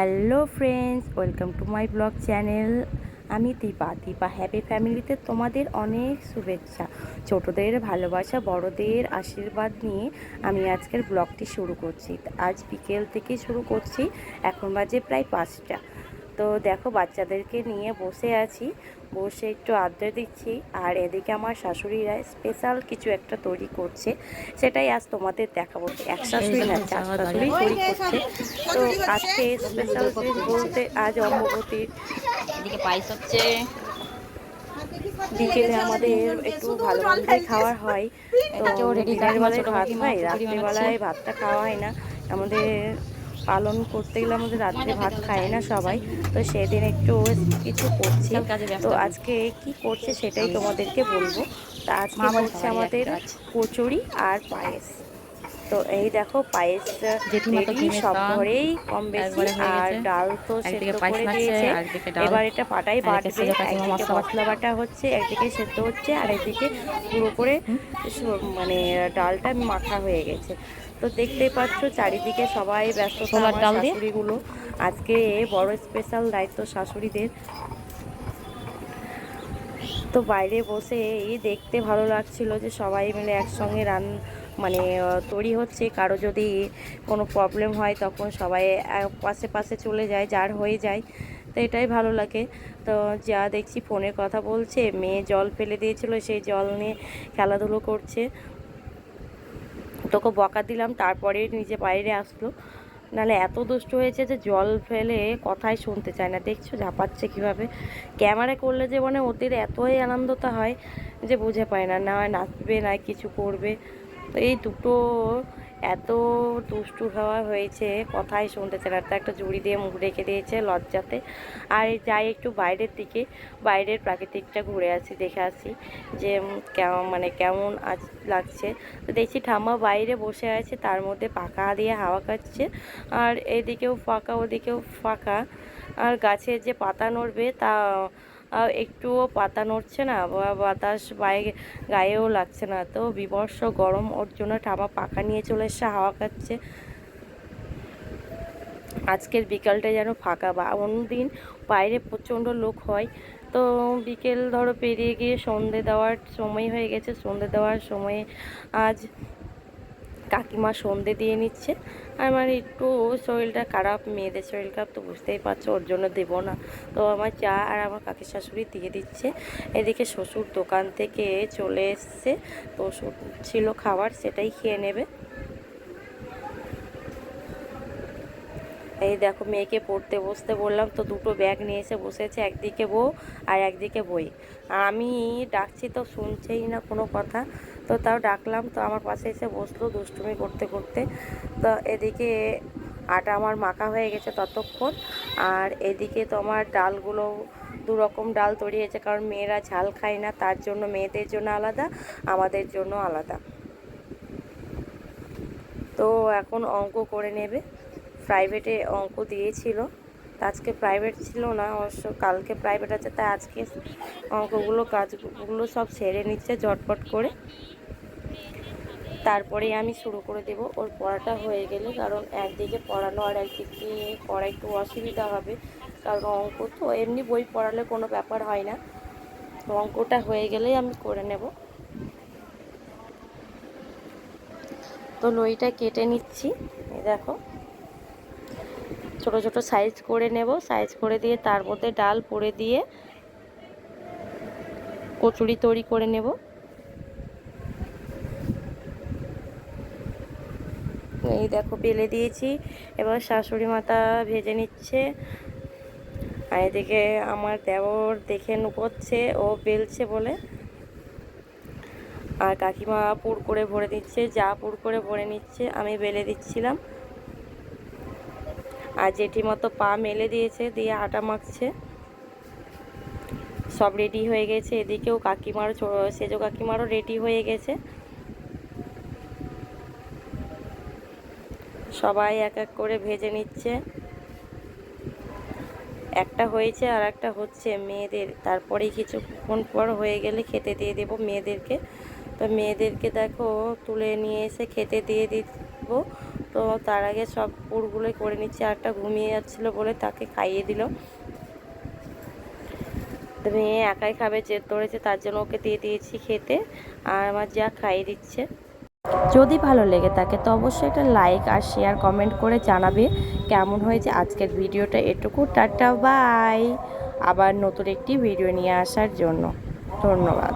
Hello friends welcome to my blog channel আমি Dipa. Dipa happy ফ্যামিলিতে তোমাদের অনেক শুভেচ্ছা। ছোটদের ভালোবাসা, বড়দের আশীর্বাদ নিয়ে আমি আজকের ব্লগটি শুরু করছি। আজ বিকেল থেকে শুরু করছি। এখন বাজে প্রায় পাঁচটা। তো দেখো বাচ্চাদেরকে নিয়ে বসে আছি। বসে একটু আড্ডা দিচ্ছি। আর এদিকে আমার শাশুড়িরা স্পেশাল কিছু একটা তৈরি করছে। সেটাই আজ তোমাদের দেখাবো। এক শাশুড়ি না চার শাশুড়ি তৈরি করছে। তো আজকে স্পেশাল বলতে আজ অম্ববতী এদিকে পায়েস হচ্ছে বিকেলে আমাদের একটু ভালো মন্দ খাওয়ার হয়। তো দিনের বেলায় ভাত হয় রাত্রিবেলায় ভাতটা খাওয়া হয় না। আমাদের পালন করতে গেলে আমাদের রাত্রে ভাত খায় না সবাই। তো সেদিন একটু কিছু করছি। তো আজকে কি করছে সেটাই তোমাদেরকে বলব। তা আজকে হচ্ছে আমাদের কচুরি আর পায়েস। তো এই দেখো পায়েস ঘেমে সব ঘরেই কম বেশি আর ডাল তো সেদ্ধ করে দিয়েছে। এবার এটা পাটাই বাটবে একদিকে মশলা বাটা হচ্ছে একদিকে সেদ্ধ হচ্ছে আর একদিকে পুরো করে মানে ডালটা মাখা হয়ে গেছে। তো দেখতেই পাচ্ছ চারিদিকে সবাই ব্যস্ত? শাশুড়িগুলো। আজকে বড় স্পেশাল দায়িত্ব শাশুড়িদের। তো বাইরে বসে এই দেখতে ভালো লাগছিল যে সবাই মিলে একসঙ্গে রান মানে তৈরি হচ্ছে। কারও যদি কোনো প্রবলেম হয়, তখন সবাই পাশে পাশে চলে যায়, যার হয়ে যায়। তো এটাই ভালো লাগে। তো যা দেখছি ফোনে কথা বলছে, মেয়ে জল ফেলে দিয়েছিল সেই জল নিয়ে খেলাধুলো করছে। তোকে বকা দিলাম, তারপরে নিজে বাইরে আসলো। নাহলে এত দুষ্ট হয়েছে যে জল ফেলে কথাই শুনতে চায় না। দেখছ, ঝাপাচ্ছে কীভাবে? ক্যামেরা করলে যে মানে ওদের এতই আনন্দতা হয় যে বুঝে পায় না। না নাচবে, না কিছু করবে। তো এই দুটো এত দুষ্টু হওয়া হয়েছে, কথাই শুনতে চায় তো একটা জুড়ি দিয়ে মুখ রেখে দিয়েছে লজ্জাতে। আর যাই একটু বাইরের দিকে, বাইরের প্রাকৃতিকটা ঘুরে আসি, দেখে আসি যে কেমন মানে কেমন আজ লাগছে। তো দেখছি ঠাম্মা বাইরে বসে আছে, তার মধ্যে পাকা দিয়ে হাওয়া খাচ্ছে। আর এদিকেও ফাঁকা, ওদিকেও ফাঁকা। আর গাছের যে পাতা নড়বে তা একটুও পাতা নড়ছে না বা বাতাস বাইরে গায়েও লাগছে না, তো বিবর্ষ গরম ওর জন্য ঠাম্মা পাখা নিয়ে চলে এসছে, হাওয়া খাচ্ছে। আজকের বিকালটা যেন ফাঁকা, বা অন্যদিন বাইরে প্রচণ্ড লোক হয়, তো বিকেল ধরো পেরিয়ে গিয়ে সন্ধে দেওয়ার সময় হয়ে গেছে, সন্ধে দেওয়ার সময়ে আজ কাকিমা সন্ধে দিয়ে নিচ্ছে। আর আমার একটু শরীরটা খারাপ, মেয়েদের শরীর খারাপ, তো বুঝতেই পারছ, ওর জন্য দেবো না। তো আমার চা আর আমার কাকি শাশুড়ি দিয়ে দিচ্ছে। এদিকে শ্বশুর দোকান থেকে চলে এসছে, তো ছিল খাবার, সেটাই খেয়ে নেবে। এই দেখো মেয়েকে পড়তে বসতে বললাম, তো দুটো ব্যাগ নিয়ে এসে বসেছে, একদিকে বউ আর একদিকে বই। আমি ডাকছি তো শুনছেই না কোনো কথা, তো তাও ডাকলাম, তো আমার পাশে এসে বসল দুষ্টুমি করতে করতে। তো এদিকে আটা আমার মাখা হয়ে গেছে ততক্ষণ, আর এদিকে তো আমার ডালগুলো দু রকম ডাল তৈরি হয়েছে, কারণ মেয়েরা ঝাল খায় না, তার জন্য মেয়েদের জন্য আলাদা, আমাদের জন্য আলাদা। তো এখন অঙ্ক করে নেবে। প্রাইভেটে অঙ্ক দিয়েছিল। তা আজকে প্রাইভেট ছিল না, অবশ্য কালকে প্রাইভেট আছে তাই আজকে অঙ্কগুলো, কাজগুলো সব সেরে নিচ্ছে ঝটপট করে। তারপরেই আমি শুরু করে দেব। ওর পড়াটা হয়ে গেলে, কারণ একদিকে পড়ানো আর একদিকে পড়া একটু অসুবিধা হবে, কারণ অঙ্ক তো এমনি বই পড়ালে কোনো ব্যাপার হয় না। অঙ্কটা হয়ে গেলেই আমি করে নেব। তো লইটা কেটে নিচ্ছি দেখো। ছোট ছোট সাইজ করে নেব। সাইজ করে দিয়ে তার মধ্যে ডাল পরে দিয়ে কচুরি তৈরি করে নেব। এই দেখো বেলে দিয়েছি। এবার শাশুড়ি মাতা ভেজে নিচ্ছে। আর এদিকে আমার দেওর দেখে নুকোচ্ছে ও বেলছে বলে। আর কাকিমা পুর করে ভরে দিচ্ছে যা পুর করে ভরে নিচ্ছে, আমি বেলে দিচ্ছিলাম। আর জেঠি মতো পা মেলে দিয়েছে, দিয়ে আটা মাখছে। সব রেডি হয়ে গেছে। এদিকেও কাকিমারও সেজো কাকিমারও রেডি হয়ে গেছে। সবাই এক এক করে ভেজে নিচ্ছে। একটা হয়েছে আর একটা হচ্ছে মেয়েদের। তারপরেই কিছুক্ষণ পর হয়ে গেলে খেতে দিয়ে দেবো মেয়েদেরকে। তো মেয়েদেরকে দেখো, তুলে নিয়ে এসে খেতে দিয়ে দিব। তো তার আগে সব পুরগুলোই করে নিচ্ছে আর একটা ঘুমিয়ে যাচ্ছিল বলে তাকে খাইয়ে দিল। মেয়ে একাই খাবে জেদ ধরেছে তার জন্য ওকে দিয়ে দিয়েছি খেতে, আর আমার যা খাইয়ে দিচ্ছে। যদি ভালো লেগে থাকে তো অবশ্যই একটা লাইক আর শেয়ার কমেন্ট করে জানাবে কেমন হয়েছে আজকের ভিডিওটা এটুকু। Tata, bye. আবার নতুন একটি ভিডিও নিয়ে আসার জন্য ধন্যবাদ।